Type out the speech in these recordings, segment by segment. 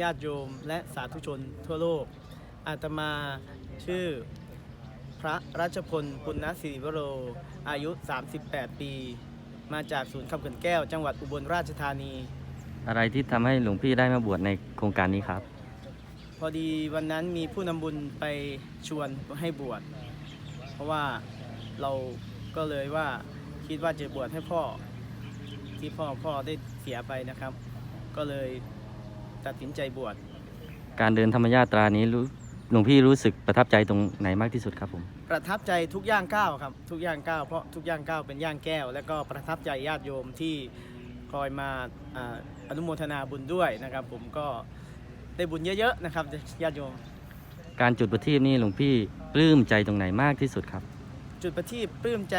ญาติโยม และสาธุชนทั่วโลก อาตมาชื่อพระรัชพลปุณณศิริวโร อายุ 38 ปี มาจากศูนย์คำเขินแก้ว จังหวัดอุบลราชธานี อะไรที่ทำให้หลวงพี่ได้มาบวชในโครงการนี้ครับ พอดีวันนั้นมีผู้นำบุญไปชวนให้บวช เพราะว่าเราก็เลยว่าคิดว่าจะบวชให้พ่อ ที่พ่อพ่อได้เสียไปนะครับ ก็เลย ตัดสินใจบวชการเดินธรรมญาตรานี้รู้หลวงพี่รู้สึกประทับใจตรงไหนมากที่สุดครับผม ประทับใจทุกย่างก้าวครับ ทุกย่างก้าวเพราะทุกย่างก้าวเป็นย่างแก้ว แล้วก็ประทับใจญาติโยมที่คอยมาอาอนุโมทนาบุญด้วยนะครับ ผมก็ได้บุญเยอะๆนะครับญาติโยม การจุดประทีปนี่หลวงพี่ปลื้มใจตรงไหนมากที่สุดครับ จุดประทีปปลื้มใจ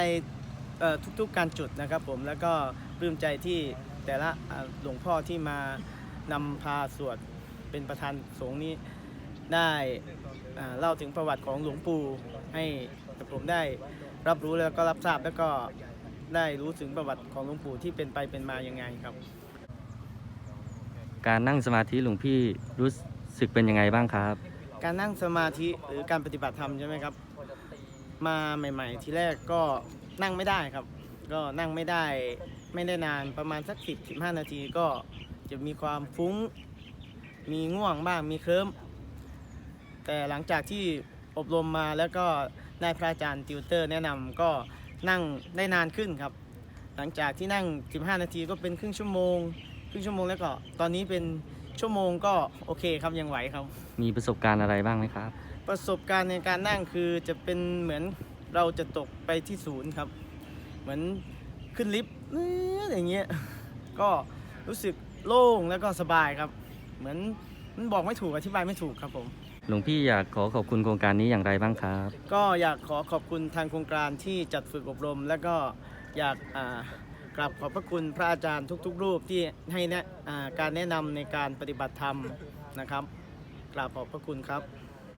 เอ่อทุกๆการจุดนะครับผมแล้วก็ปลื้มใจที่แต่ละอ่าหลวงพ่อที่มา นำพาสวดเป็นประธานสงฆ์นี้ได้อ่าเล่าถึงประวัติของหลวงปู่ให้กับผมได้รับรู้แล้วก็รับทราบแล้วก็ได้รู้ถึงประวัติของหลวงปู่ที่เป็นไปเป็นมายังไงครับ การนั่งสมาธิหลวงพี่รู้สึกเป็นยังไงบ้างครับ การนั่งสมาธิหรือการปฏิบัติธรรมใช่ไหมครับ มาใหม่ ๆ ทีแรกก็นั่งไม่ได้ครับ ก็นั่งไม่ได้ไม่ได้นานประมาณสัก 10 15 นาทีก็ จะมีความฟุ้ง มีง่วงบ้างมีเคลิ้มแต่หลังจากที่อบรมมาแล้วก็ได้พระอาจารย์ติวเตอร์ แนะนำก็นั่งได้นานขึ้นครับ หลังจากที่นั่ง 15 นาทีก็เป็นครึ่งชั่วโมง ครึ่งชั่วโมงแล้วก็ตอนนี้เป็นชั่วโมงก็โอเคครับยังไหวครับ มีประสบการณ์อะไรบ้างไหมครับ ประสบการณ์ในการนั่งคือจะเป็นเหมือนเราจะตกไปที่ศูนย์ครับ เหมือนขึ้นลิฟต์อื้ออย่างเงี้ยก็รู้สึก โล่งแล้วก็สบายครับ เหมือนมันบอกไม่ถูกอธิบายไม่ถูกครับผม หลวงพี่อยากขอขอบคุณโครงการนี้อย่างไรบ้างครับ ก็อยากขอขอบคุณทางโครงการที่จัดฝึกอบรม แล้วก็อยากอ่ากราบขอบพระคุณพระอาจารย์ทุก ๆ รูปที่ให้แนะอ่าการแนะนำในการปฏิบัติธรรมนะครับกราบขอบพระคุณครับ